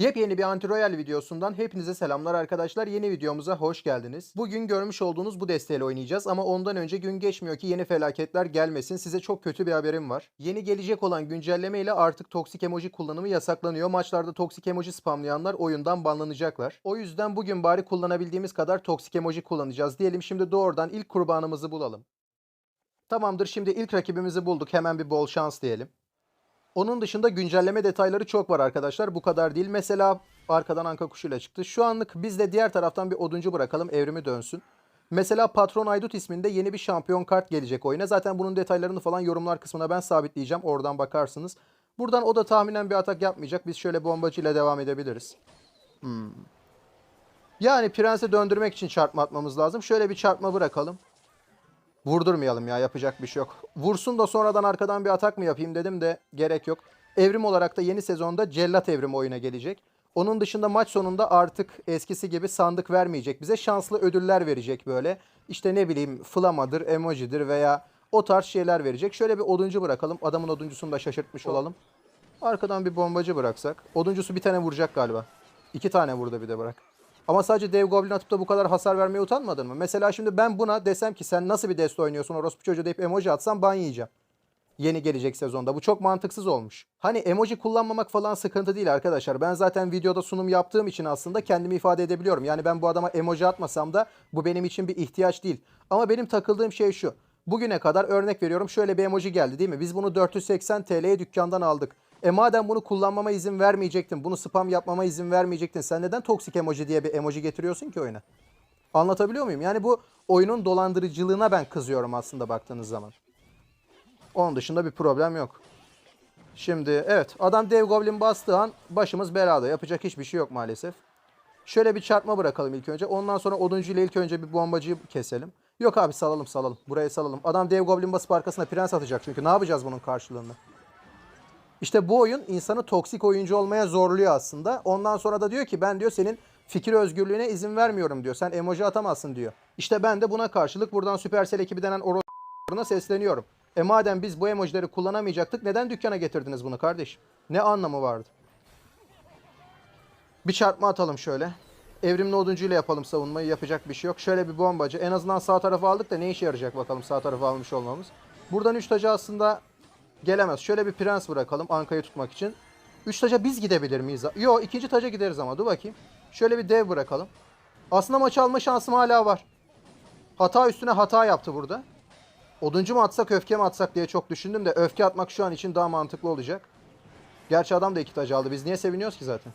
Yepyeni bir Anti-Royal videosundan hepinize selamlar arkadaşlar. Yeni videomuza hoş geldiniz. Bugün görmüş olduğunuz bu desteğiyle oynayacağız ama ondan önce gün geçmiyor ki yeni felaketler gelmesin. Size çok kötü bir haberim var. Yeni gelecek olan güncelleme ile artık toksik emoji kullanımı yasaklanıyor. Maçlarda toksik emoji spamlayanlar oyundan banlanacaklar. O yüzden bugün bari kullanabildiğimiz kadar toksik emoji kullanacağız. Diyelim şimdi doğrudan ilk kurbanımızı bulalım. Tamamdır şimdi ilk rakibimizi bulduk. Hemen bir bol şans diyelim. Onun dışında güncelleme detayları çok var arkadaşlar. Bu kadar değil. Mesela arkadan anka kuşuyla çıktı. Şu anlık biz de diğer taraftan bir oduncu bırakalım. Evrimi dönsün. Mesela Patron Aydut isminde yeni bir şampiyon kart gelecek oyuna. Zaten bunun detaylarını falan yorumlar kısmına ben sabitleyeceğim. Oradan bakarsınız. Buradan o da tahminen bir atak yapmayacak. Biz şöyle bombacıyla devam edebiliriz. Hmm. Yani prense döndürmek için çarpma atmamız lazım. Şöyle bir çarpma bırakalım. Vurdurmayalım ya yapacak bir şey yok. Vursun da sonradan arkadan bir atak mı yapayım dedim de gerek yok. Evrim olarak da yeni sezonda Cellat Evrim oyuna gelecek. Onun dışında maç sonunda artık eskisi gibi sandık vermeyecek bize. Şanslı ödüller verecek böyle. İşte ne bileyim flamadır, emojidir veya o tarz şeyler verecek. Şöyle bir oduncu bırakalım. Adamın oduncusunu da şaşırtmış olalım. Arkadan bir bombacı bıraksak. Oduncusu bir tane vuracak galiba. İki tane vurdu bir de bırak. Ama sadece dev goblin atıp da bu kadar hasar vermeye utanmadın mı? Mesela şimdi ben buna desem ki sen nasıl bir deste oynuyorsun orospu çocuğu deyip emoji atsam ban yiyeceğim. Yeni gelecek sezonda. Bu çok mantıksız olmuş. Hani emoji kullanmamak falan sıkıntı değil arkadaşlar. Ben zaten videoda sunum yaptığım için aslında kendimi ifade edebiliyorum. Yani ben bu adama emoji atmasam da bu benim için bir ihtiyaç değil. Ama benim takıldığım şey şu. Bugüne kadar örnek veriyorum şöyle bir emoji geldi değil mi? Biz bunu 480 TL'ye dükkandan aldık. E madem bunu kullanmama izin vermeyecektin, bunu spam yapmama izin vermeyecektin, sen neden toksik emoji diye bir emoji getiriyorsun ki oyuna? Anlatabiliyor muyum? Yani bu oyunun dolandırıcılığına ben kızıyorum aslında baktığınız zaman. Onun dışında bir problem yok. Şimdi evet adam dev goblin bastığı an başımız belada. Yapacak hiçbir şey yok maalesef. Şöyle bir çarpma bırakalım ilk önce. Ondan sonra oduncu ile ilk önce bir bombacıyı keselim. Yok abi salalım salalım. Burayı salalım. Adam dev goblin basıp arkasına prens atacak çünkü. Ne yapacağız bunun karşılığında? İşte bu oyun insanı toksik oyuncu olmaya zorluyor aslında. Ondan sonra da diyor ki ben diyor senin fikir özgürlüğüne izin vermiyorum diyor. Sen emoji atamazsın diyor. İşte ben de buna karşılık buradan Supercell ekibi denen orospularına sesleniyorum. E madem biz bu emojileri kullanamayacaktık neden dükkana getirdiniz bunu kardeşim? Ne anlamı vardı? Bir çarpma atalım şöyle. Evrimli oduncuyla yapalım savunmayı. Yapacak bir şey yok. Şöyle bir bombacı. En azından sağ tarafa aldık da ne işe yarayacak bakalım sağ tarafa almış olmamız. Buradan 3 tacı aslında gelemez. Şöyle bir prens bırakalım Anka'yı tutmak için. 3 taca biz gidebilir miyiz? Yo ikinci taca gideriz ama dur bakayım. Şöyle bir dev bırakalım. Aslında maçı alma şansım hala var. Hata üstüne hata yaptı burada. Oduncu mu atsak öfke mi atsak diye çok düşündüm de öfke atmak şu an için daha mantıklı olacak. Gerçi adam da iki tacı aldı. Biz niye seviniyoruz ki zaten?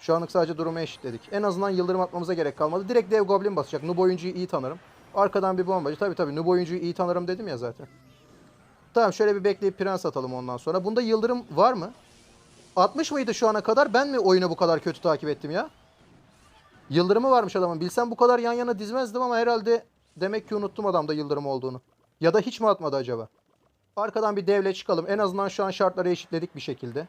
Şu anlık sadece durumu eşitledik. En azından yıldırım atmamıza gerek kalmadı. Direkt dev goblin basacak. Noob oyuncuyu iyi tanırım. Arkadan bir bombacı. Tabii tabii noob oyuncuyu iyi tanırım dedim ya zaten. Tamam şöyle bir bekleyip prens atalım ondan sonra. Bunda yıldırım var mı? 60 mıydı şu ana kadar? Ben mi oyunu bu kadar kötü takip ettim ya? Yıldırımı varmış adamın. Bilsem bu kadar yan yana dizmezdim ama herhalde demek ki unuttum adamda yıldırım olduğunu. Ya da hiç mi atmadı acaba? Arkadan bir devle çıkalım. En azından şu an şartları eşitledik bir şekilde.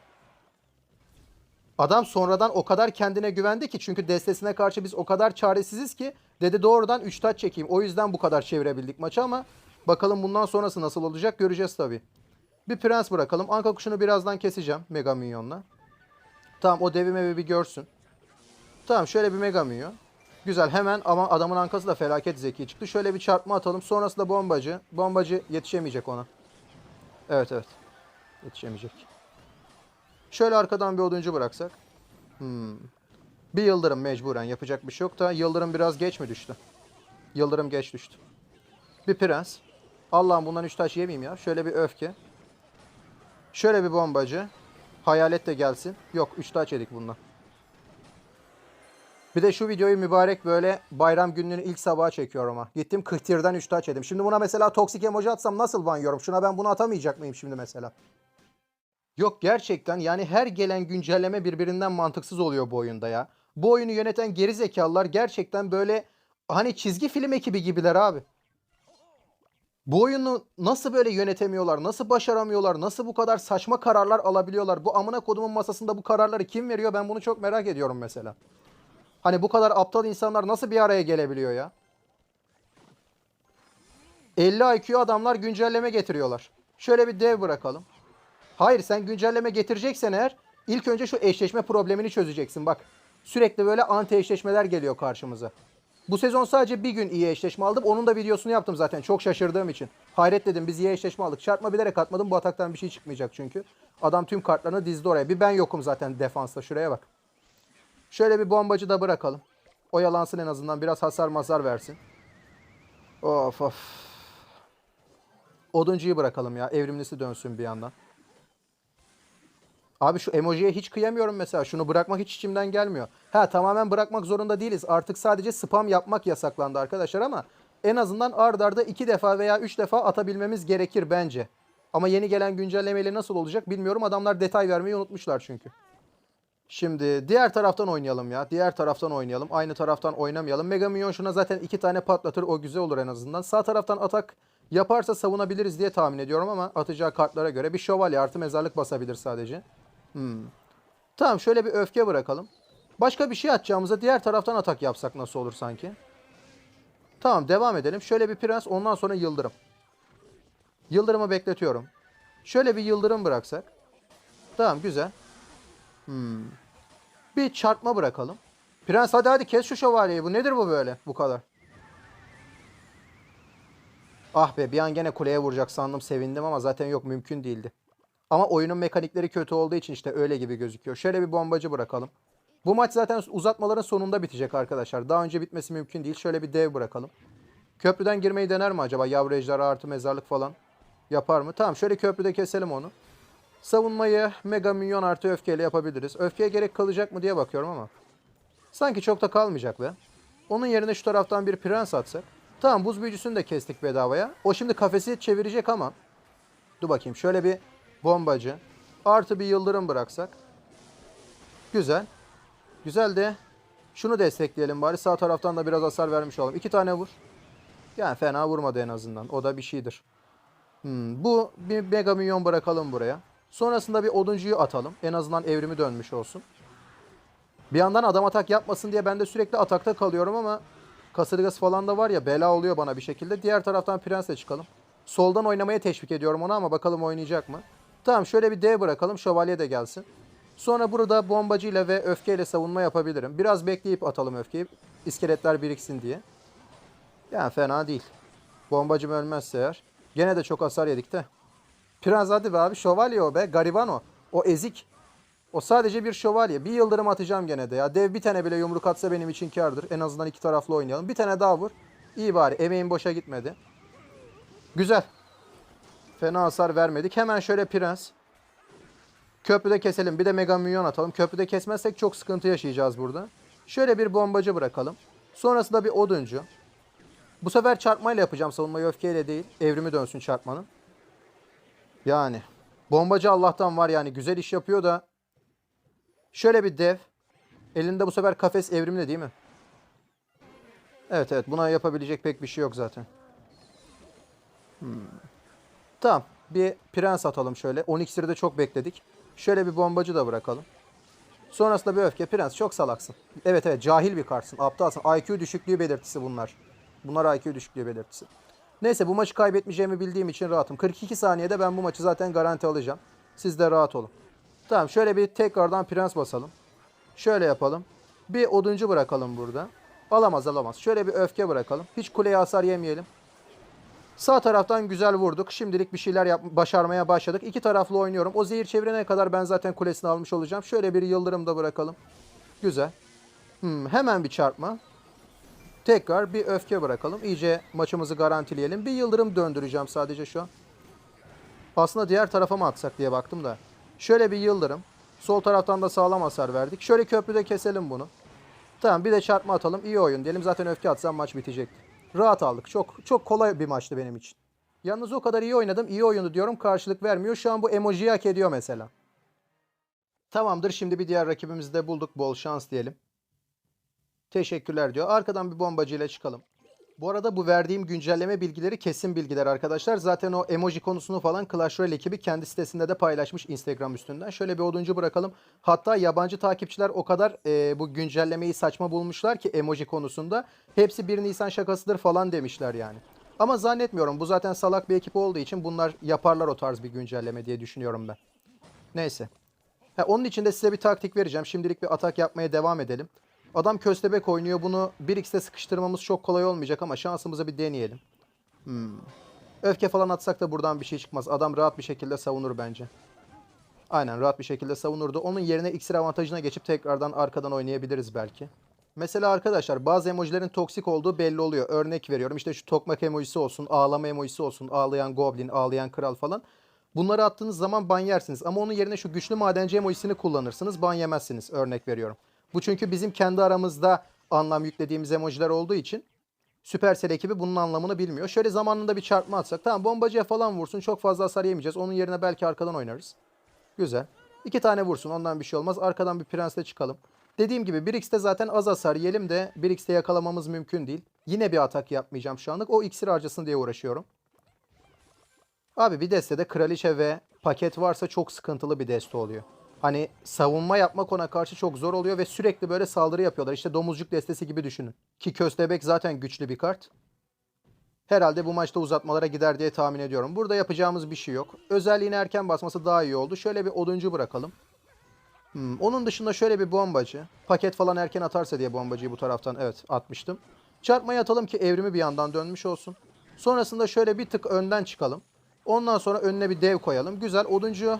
Adam sonradan o kadar kendine güvendi ki çünkü destesine karşı biz o kadar çaresiziz ki dedi doğrudan 3 taç çekeyim. O yüzden bu kadar çevirebildik maçı ama bakalım bundan sonrası nasıl olacak göreceğiz tabii. Bir prens bırakalım. Anka kuşunu birazdan keseceğim Mega Minyon'la. Tamam o devi mevi bir görsün. Tamam şöyle bir Mega Minyon. Güzel hemen ama adamın ankası da felaket zeki çıktı. Şöyle bir çarpma atalım. Sonrasında bombacı. Bombacı yetişemeyecek ona. Evet evet. Yetişemeyecek. Şöyle arkadan bir oduncu bıraksak. Hmm. Bir yıldırım mecburen yapacak bir şey yok da yıldırım biraz geç mi düştü? Yıldırım geç düştü. Bir prens. Allah'ım bundan üç taş yemeyeyim ya. Şöyle bir öfke. Şöyle bir bombacı. Hayalet de gelsin. Yok üç taş yedik bundan. Bir de şu videoyu mübarek böyle bayram gününün ilk sabahı çekiyorum ha. Gittim kıhtirden 3 taç yedim. Şimdi buna mesela toksik emoji atsam nasıl ban yiyorum? Şuna ben bunu atamayacak mıyım şimdi mesela? Yok gerçekten yani her gelen güncelleme birbirinden mantıksız oluyor bu oyunda ya. Bu oyunu yöneten geri gerçekten böyle hani çizgi film ekibi gibiler abi. Bu oyunu nasıl böyle yönetemiyorlar? Nasıl başaramıyorlar? Nasıl bu kadar saçma kararlar alabiliyorlar? Bu amına kodumun masasında bu kararları kim veriyor? Ben bunu çok merak ediyorum mesela. Hani bu kadar aptal insanlar nasıl bir araya gelebiliyor ya? 50 IQ adamlar güncelleme getiriyorlar. Şöyle bir dev bırakalım. Hayır sen güncelleme getireceksen eğer İlk önce şu eşleşme problemini çözeceksin bak. Sürekli böyle anti eşleşmeler geliyor karşımıza. Bu sezon sadece bir gün iyi eşleşme aldım. Onun da videosunu yaptım zaten çok şaşırdığım için. Hayret dedim biz iyi eşleşme aldık. Çarpma bilerek atmadım bu ataktan bir şey çıkmayacak çünkü. Adam tüm kartlarını dizdi oraya. Bir ben yokum zaten defansta şuraya bak. Şöyle bir bombacı da bırakalım. Oyalansın en azından biraz hasar mazar versin. Of of. Oduncuyu bırakalım ya. Evrimlisi dönsün bir yandan. Abi şu emojiye hiç kıyamıyorum mesela. Şunu bırakmak hiç içimden gelmiyor. Ha tamamen bırakmak zorunda değiliz. Artık sadece spam yapmak yasaklandı arkadaşlar ama en azından ard arda iki defa veya üç defa atabilmemiz gerekir bence. Ama yeni gelen güncellemeyle nasıl olacak bilmiyorum. Adamlar detay vermeyi unutmuşlar çünkü. Şimdi diğer taraftan oynayalım ya. Diğer taraftan oynayalım. Aynı taraftan oynamayalım. Mega Minyon şuna zaten iki tane patlatır. O güzel olur en azından. Sağ taraftan atak yaparsa savunabiliriz diye tahmin ediyorum ama atacağı kartlara göre bir şövalye artı mezarlık basabilir sadece. Hmm. Tamam şöyle bir öfke bırakalım. Başka bir şey atacağımıza diğer taraftan atak yapsak nasıl olur sanki? Tamam devam edelim. Şöyle bir prens ondan sonra yıldırım. Yıldırımı bekletiyorum. Şöyle bir yıldırım bıraksak. Tamam güzel. Hmm. Bir çarpma bırakalım. Prens hadi hadi kes şu şövalyeyi. Bu nedir bu böyle? Bu kadar. Ah be bir an gene kuleye vuracak sandım sevindim ama zaten yok mümkün değildi. Ama oyunun mekanikleri kötü olduğu için işte öyle gibi gözüküyor. Şöyle bir bombacı bırakalım. Bu maç zaten uzatmaların sonunda bitecek arkadaşlar. Daha önce bitmesi mümkün değil. Şöyle bir dev bırakalım. Köprüden girmeyi dener mi acaba? Yavru ejderha artı mezarlık falan yapar mı? Tamam şöyle köprüde keselim onu. Savunmayı mega minyon artı öfkeyle yapabiliriz. Öfkeye gerek kalacak mı diye bakıyorum ama. Sanki çok da kalmayacak be. Onun yerine şu taraftan bir prens atsak. Tamam buz büyücüsünü de kestik bedavaya. O şimdi kafesi çevirecek ama. Dur bakayım şöyle bir bombacı. Artı bir yıldırım bıraksak. Güzel. Güzel de şunu destekleyelim bari. Sağ taraftan da biraz hasar vermiş olalım. İki tane vur. Yani fena vurmadı en azından. O da bir şeydir. Hmm, bu bir mega minyon bırakalım buraya. Sonrasında bir oduncuyu atalım. En azından evrimi dönmüş olsun. Bir yandan adam atak yapmasın diye ben de sürekli atakta kalıyorum ama kasırgası falan da var ya bela oluyor bana bir şekilde. Diğer taraftan prensle çıkalım. Soldan oynamaya teşvik ediyorum onu ama bakalım oynayacak mı? Tamam şöyle bir D bırakalım. Şövalye de gelsin. Sonra burada bombacıyla ve öfkeyle savunma yapabilirim. Biraz bekleyip atalım öfkeyi. İskeletler biriksin diye. Yani fena değil. Bombacım ölmezse eğer. Gene de çok hasar yedik de. Prens hadi be abi. Şövalye o be. Gariban o. O ezik. O sadece bir şövalye. Bir yıldırım atacağım gene de ya. Dev bir tane bile yumruk atsa benim için kardır. En azından iki taraflı oynayalım. Bir tane daha vur. İyi bari. Emeğim boşa gitmedi. Güzel. Fena hasar vermedik. Hemen şöyle prens. Köprüde keselim. Bir de mega minyon atalım. Köprüde kesmezsek çok sıkıntı yaşayacağız burada. Şöyle bir bombacı bırakalım. Sonrasında bir oduncu. Bu sefer çarpmayla yapacağım savunmayı öfkeyle değil. Evrimi dönsün çarpmanın. Yani. Bombacı Allah'tan var yani. Güzel iş yapıyor da. Şöyle bir dev. Elinde bu sefer kafes evrimli değil mi? Evet evet. Buna yapabilecek pek bir şey yok zaten. Hmm. Tamam. Bir prens atalım şöyle. 12'siri de çok bekledik. Şöyle bir bombacı da bırakalım. Sonrasında bir öfke. Prens çok salaksın. Evet evet cahil bir kartsın. Aptalsın. IQ düşüklüğü belirtisi bunlar. Bunlar IQ düşüklüğü belirtisi. Neyse bu maçı kaybetmeyeceğimi bildiğim için rahatım. 42 saniyede ben bu maçı zaten garanti alacağım. Siz de rahat olun. Tamam şöyle bir tekrardan prens basalım. Şöyle yapalım. Bir oduncu bırakalım burada. Alamaz alamaz. Şöyle bir öfke bırakalım. Hiç kuleye hasar yemeyelim. Sağ taraftan güzel vurduk. Şimdilik bir şeyler yap başarmaya başladık. İki taraflı oynuyorum. O zehir çevirene kadar ben zaten kulesini almış olacağım. Şöyle bir yıldırım da bırakalım. Güzel. Hmm, hemen bir çarpma. Tekrar bir öfke bırakalım. İyice maçımızı garantileyelim. Bir yıldırım döndüreceğim sadece şu an. Aslında diğer tarafa mı atsak diye baktım da. Şöyle bir yıldırım. Sol taraftan da sağlam hasar verdik. Şöyle köprüde keselim bunu. Tamam bir de çarpma atalım. İyi oyun. Diyelim zaten öfke atsam maç bitecekti. Rahat aldık. Çok çok kolay bir maçtı benim için. Yalnız o kadar iyi oynadım. iyi oyundu diyorum. Karşılık vermiyor. Şu an bu emojiyi hak ediyor mesela. Tamamdır. Şimdi bir diğer rakibimizi de bulduk. Bol şans diyelim. Teşekkürler diyor. Arkadan bir bombacıyla çıkalım. Bu arada bu verdiğim güncelleme bilgileri kesin bilgiler arkadaşlar. Zaten o emoji konusunu falan Clash Royale ekibi kendi sitesinde de paylaşmış Instagram üstünden. Şöyle bir oduncu bırakalım. Hatta yabancı takipçiler o kadar e, bu güncellemeyi saçma bulmuşlar ki emoji konusunda. Hepsi 1 Nisan şakasıdır falan demişler yani. Ama zannetmiyorum. Bu zaten salak bir ekip olduğu için bunlar yaparlar o tarz bir güncelleme diye düşünüyorum ben. Neyse. Ha, onun için de size bir taktik vereceğim. Şimdilik bir atak yapmaya devam edelim. Adam köstebek oynuyor. Bunu 1x'te sıkıştırmamız çok kolay olmayacak ama şansımıza bir deneyelim. Hmm. Öfke falan atsak da buradan bir şey çıkmaz. Adam rahat bir şekilde savunur bence. Aynen rahat bir şekilde savunurdu. Onun yerine iksir avantajına geçip tekrardan arkadan oynayabiliriz belki. Mesela arkadaşlar bazı emojilerin toksik olduğu belli oluyor. Örnek veriyorum işte şu tokmak emojisi olsun, ağlama emojisi olsun, ağlayan goblin, ağlayan kral falan. Bunları attığınız zaman ban yersiniz. Ama onun yerine şu güçlü madenci emojisini kullanırsınız. Ban yemezsiniz örnek veriyorum. Bu çünkü bizim kendi aramızda anlam yüklediğimiz emojiler olduğu için Supercell ekibi bunun anlamını bilmiyor. Şöyle zamanında bir çarpma atsak. Tamam bombacıya falan vursun. Çok fazla hasar yemeyeceğiz. Onun yerine belki arkadan oynarız. Güzel. İki tane vursun. Ondan bir şey olmaz. Arkadan bir prensle çıkalım. Dediğim gibi 1x'te zaten az hasar yiyelim de 1x'te yakalamamız mümkün değil. Yine bir atak yapmayacağım şu anlık. O iksir harcasın diye uğraşıyorum. Abi bir destede kraliçe ve paket varsa çok sıkıntılı bir deste oluyor. Hani savunma yapmak ona karşı çok zor oluyor ve sürekli böyle saldırı yapıyorlar. İşte domuzcuk destesi gibi düşünün. Ki köstebek zaten güçlü bir kart. Herhalde bu maçta uzatmalara gider diye tahmin ediyorum. Burada yapacağımız bir şey yok. Özelliğini erken basması daha iyi oldu. Şöyle bir oduncu bırakalım. Hmm, onun dışında şöyle bir bombacı. Paket falan erken atarsa diye bombacıyı bu taraftan evet atmıştım. Çarpmayı atalım ki evrimi bir yandan dönmüş olsun. Sonrasında şöyle bir tık önden çıkalım. Ondan sonra önüne bir dev koyalım. Güzel oduncu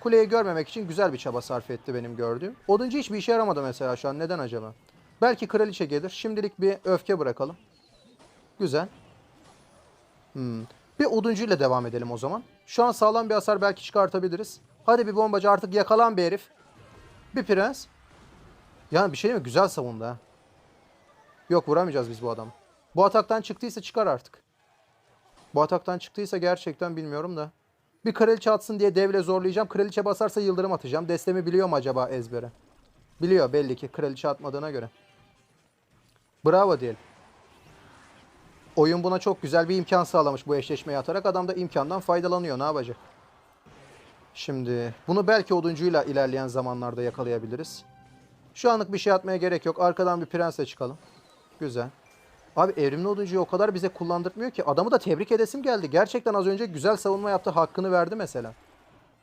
kuleyi görmemek için güzel bir çaba sarf etti benim gördüğüm. Oduncu hiçbir işe yaramadı mesela şu an. Neden acaba? Belki kraliçe gelir. Şimdilik bir öfke bırakalım. Güzel. Hmm. Bir oduncuyla devam edelim o zaman. Şu an sağlam bir hasar belki çıkartabiliriz. Hadi bir bombacı artık yakalan bir herif. Bir prens. Yani bir şey mi? Güzel savundu ha. Yok vuramayacağız biz bu adamı. Bu ataktan çıktıysa çıkar artık. Bu ataktan çıktıysa gerçekten bilmiyorum da. Bir kraliçe atsın diye devle zorlayacağım. Kraliçe basarsa yıldırım atacağım. Destemi biliyor mu acaba ezbere? Biliyor belli ki kraliçe atmadığına göre. Bravo diyelim. Oyun buna çok güzel bir imkan sağlamış bu eşleşmeyi atarak. Adam da imkandan faydalanıyor. Ne yapacak? Şimdi bunu belki oduncuyla ilerleyen zamanlarda yakalayabiliriz. Şu anlık bir şey atmaya gerek yok. Arkadan bir prensle çıkalım. Güzel. Abi evrimli oduncuyu o kadar bize kullandırmıyor ki. Adamı da tebrik edesim geldi. Gerçekten az önce güzel savunma yaptı. Hakkını verdi mesela.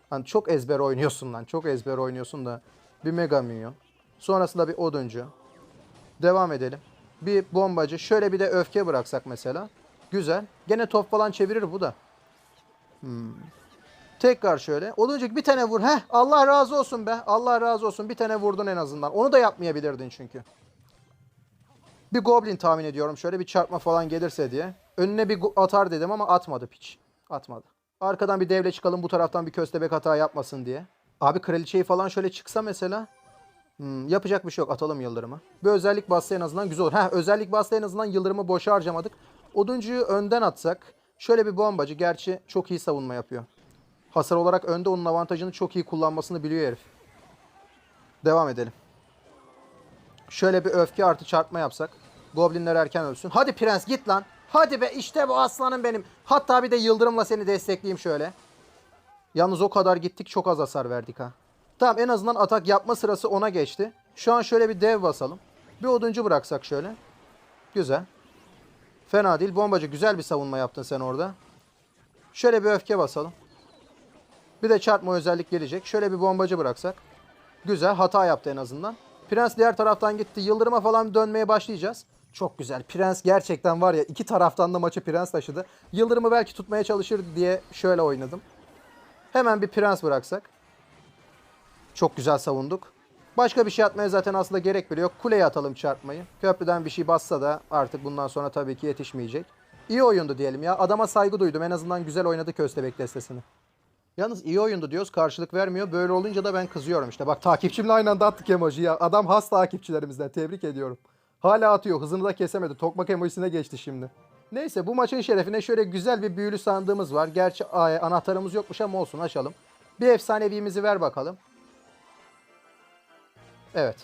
Hani çok ezber oynuyorsun lan. Çok ezber oynuyorsun da. Bir mega minyon. Sonrasında bir oduncu. Devam edelim. Bir bombacı. Şöyle bir de öfke bıraksak mesela. Güzel. Gene top falan çevirir bu da. Hmm. Tekrar şöyle. Oduncu bir tane vur. Heh Allah razı olsun be. Allah razı olsun. Bir tane vurdun en azından. Onu da yapmayabilirdin çünkü. Bir goblin tahmin ediyorum. Şöyle bir çarpma falan gelirse diye. Önüne bir atar dedim ama atmadı piç. Atmadı. Arkadan bir devle çıkalım bu taraftan bir köstebek hata yapmasın diye. Abi kraliçeyi falan şöyle çıksa mesela. Hmm, yapacak bir şey yok. Atalım yıldırımı. Bir özellik bassa en azından güzel olur. Heh özellik bassa en azından yıldırımı boşa harcamadık. Oduncuyu önden atsak. Şöyle bir bombacı. Gerçi çok iyi savunma yapıyor. Hasar olarak önde onun avantajını çok iyi kullanmasını biliyor herif. Devam edelim. Şöyle bir öfke artı çarpma yapsak. Goblinler erken ölsün. Hadi prens git lan. Hadi be işte bu aslanım benim. Hatta bir de yıldırımla seni destekleyeyim şöyle. Yalnız o kadar gittik çok az hasar verdik ha. Tamam en azından atak yapma sırası ona geçti. Şu an şöyle bir dev basalım. Bir oduncu bıraksak şöyle. Güzel. Fena değil. Bombacı güzel bir savunma yaptın sen orada. Şöyle bir öfke basalım. Bir de çarpma özellik gelecek. Şöyle bir bombacı bıraksak. Güzel. Hata yaptı en azından. Prens diğer taraftan gitti. Yıldırıma falan dönmeye başlayacağız. Çok güzel. Prens gerçekten var ya iki taraftan da maçı Prens taşıdı. Yıldırımı belki tutmaya çalışır diye şöyle oynadım. Hemen bir Prens bıraksak. Çok güzel savunduk. Başka bir şey atmaya zaten aslında gerek bile yok. Kuleye atalım çarpmayı. Köprüden bir şey bassa da artık bundan sonra tabii ki yetişmeyecek. İyi oyundu diyelim ya. Adama saygı duydum. En azından güzel oynadı Köstebek destesini. Yalnız iyi oyundu diyoruz karşılık vermiyor. Böyle olunca da ben kızıyorum işte. Bak takipçimle aynı anda attık emoji ya. Adam has takipçilerimizden tebrik ediyorum. Hala atıyor hızını da kesemedi. Tokmak emojisine geçti şimdi. Neyse bu maçın şerefine şöyle güzel bir büyülü sandığımız var. Gerçi anahtarımız yokmuş ama olsun açalım. Bir efsanevimizi ver bakalım. Evet.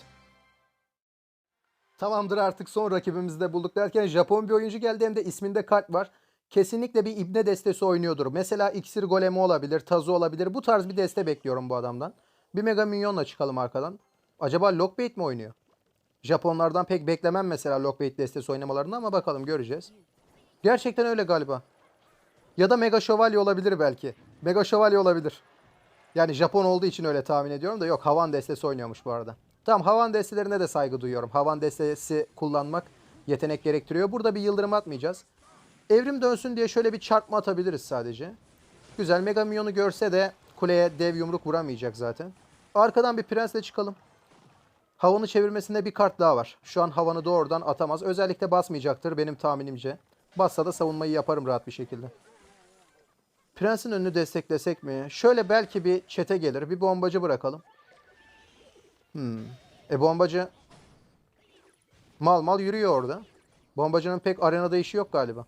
Tamamdır artık son rakibimizi de bulduk derken Japon bir oyuncu geldi hem de isminde kart var. Kesinlikle bir ibne destesi oynuyordur. Mesela iksir golemi olabilir, tazı olabilir. Bu tarz bir deste bekliyorum bu adamdan. Bir mega minyonla çıkalım arkadan. Acaba Lockbait mi oynuyor? Japonlardan pek beklemem mesela Lockbait destesi oynamalarını ama bakalım göreceğiz. Gerçekten öyle galiba. Ya da Mega Şövalye olabilir belki. Mega Şövalye olabilir. Yani Japon olduğu için öyle tahmin ediyorum da yok havan destesi oynuyormuş bu arada. Tamam havan destelerine de saygı duyuyorum. Havan destesi kullanmak yetenek gerektiriyor. Burada bir yıldırım atmayacağız. Evrim dönsün diye şöyle bir çarpma atabiliriz sadece. Güzel. Mega Minyon'u görse de kuleye dev yumruk vuramayacak zaten. Arkadan bir prensle çıkalım. Havanı çevirmesinde bir kart daha var. Şu an havanı doğrudan atamaz. Özellikle basmayacaktır benim tahminimce. Bassa da savunmayı yaparım rahat bir şekilde. Prensin önünü desteklesek mi? Şöyle belki bir çete gelir. Bir bombacı bırakalım. Hmm. E bombacı mal mal yürüyor orada. Bombacının pek arenada işi yok galiba.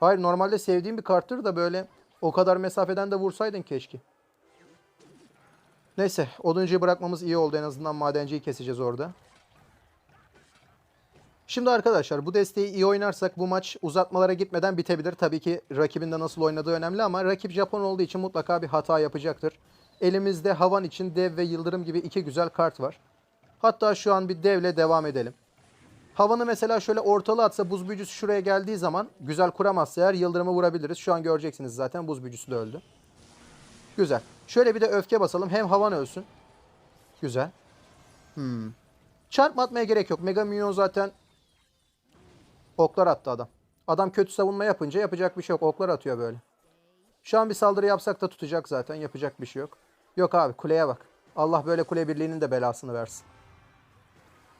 Hayır normalde sevdiğim bir karttır da böyle o kadar mesafeden de vursaydın keşke. Neyse oduncuyu bırakmamız iyi oldu en azından madenciyi keseceğiz orada. Şimdi arkadaşlar bu desteği iyi oynarsak bu maç uzatmalara gitmeden bitebilir. Tabii ki rakibin de nasıl oynadığı önemli ama rakip Japon olduğu için mutlaka bir hata yapacaktır. Elimizde havan için dev ve yıldırım gibi iki güzel kart var. Hatta şu an bir devle devam edelim. Havanı mesela şöyle ortalı atsa buz büyücüsü şuraya geldiği zaman güzel kuramazsa eğer yıldırımı vurabiliriz. Şu an göreceksiniz zaten buz büyücüsü de öldü. Güzel. Şöyle bir de öfke basalım. Hem havan ölsün. Güzel. Hmm. Çarpma atmaya gerek yok. Mega Minyon zaten oklar attı adam. Adam kötü savunma yapınca yapacak bir şey yok. Oklar atıyor böyle. Şu an bir saldırı yapsak da tutacak zaten. Yapacak bir şey yok. Yok abi kuleye bak. Allah böyle kule birliğinin de belasını versin.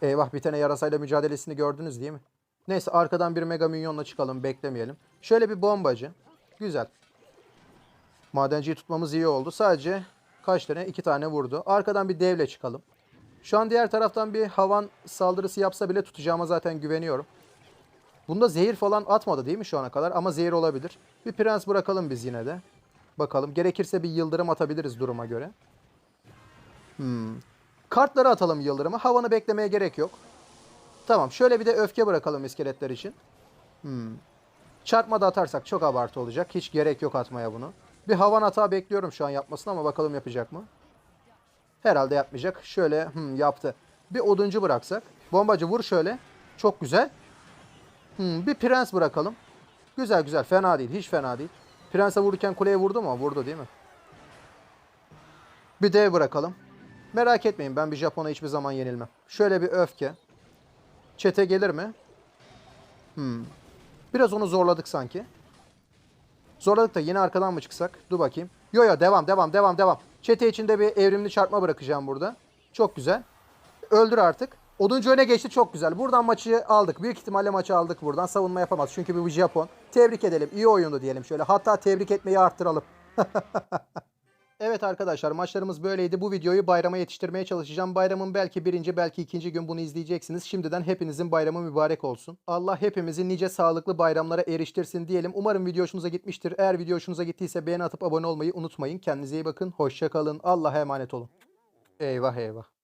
Eyvah bir tane yarasayla mücadelesini gördünüz değil mi? Neyse arkadan bir mega minyonla çıkalım beklemeyelim. Şöyle bir bombacı. Güzel. Madenciyi tutmamız iyi oldu. Sadece kaç tane? iki tane vurdu. Arkadan bir devle çıkalım. Şu an diğer taraftan bir havan saldırısı yapsa bile tutacağıma zaten güveniyorum. Bunda zehir falan atmadı değil mi şu ana kadar? Ama zehir olabilir. Bir prens bırakalım biz yine de. Bakalım. Gerekirse bir yıldırım atabiliriz duruma göre. Hmm. Kartları atalım yıldırımı. Havanı beklemeye gerek yok. Tamam. Şöyle bir de öfke bırakalım iskeletler için. Hmm. Çarpma da atarsak çok abartı olacak. Hiç gerek yok atmaya bunu. Bir havan hata bekliyorum şu an yapmasını ama bakalım yapacak mı? Herhalde yapmayacak. Şöyle hmm, yaptı. Bir oduncu bıraksak. Bombacı vur şöyle. Çok güzel. Hmm, bir prens bırakalım. Güzel güzel. Fena değil. Hiç fena değil. Prense vururken kuleye vurdu mu? Vurdu değil mi? Bir dev bırakalım. Merak etmeyin ben bir Japon'a hiçbir zaman yenilmem. Şöyle bir öfke. Çete gelir mi? Hmm. Biraz onu zorladık sanki. Zorladık da yine arkadan mı çıksak? Dur bakayım. Yo yo devam devam devam devam. Çete içinde bir evrimli çarpma bırakacağım burada. Çok güzel. Öldür artık. Oduncu öne geçti çok güzel. Buradan maçı aldık. Büyük ihtimalle maçı aldık buradan. Savunma yapamaz. Çünkü bu Japon. Tebrik edelim. İyi oyundu diyelim şöyle. Hatta tebrik etmeyi arttıralım. Evet arkadaşlar maçlarımız böyleydi. Bu videoyu bayrama yetiştirmeye çalışacağım. Bayramın belki birinci belki ikinci gün bunu izleyeceksiniz. Şimdiden hepinizin bayramı mübarek olsun. Allah hepimizi nice sağlıklı bayramlara eriştirsin diyelim. Umarım video hoşunuza gitmiştir. Eğer video hoşunuza gittiyse beğeni atıp abone olmayı unutmayın. Kendinize iyi bakın. Hoşçakalın. Allah'a emanet olun. Eyvah eyvah.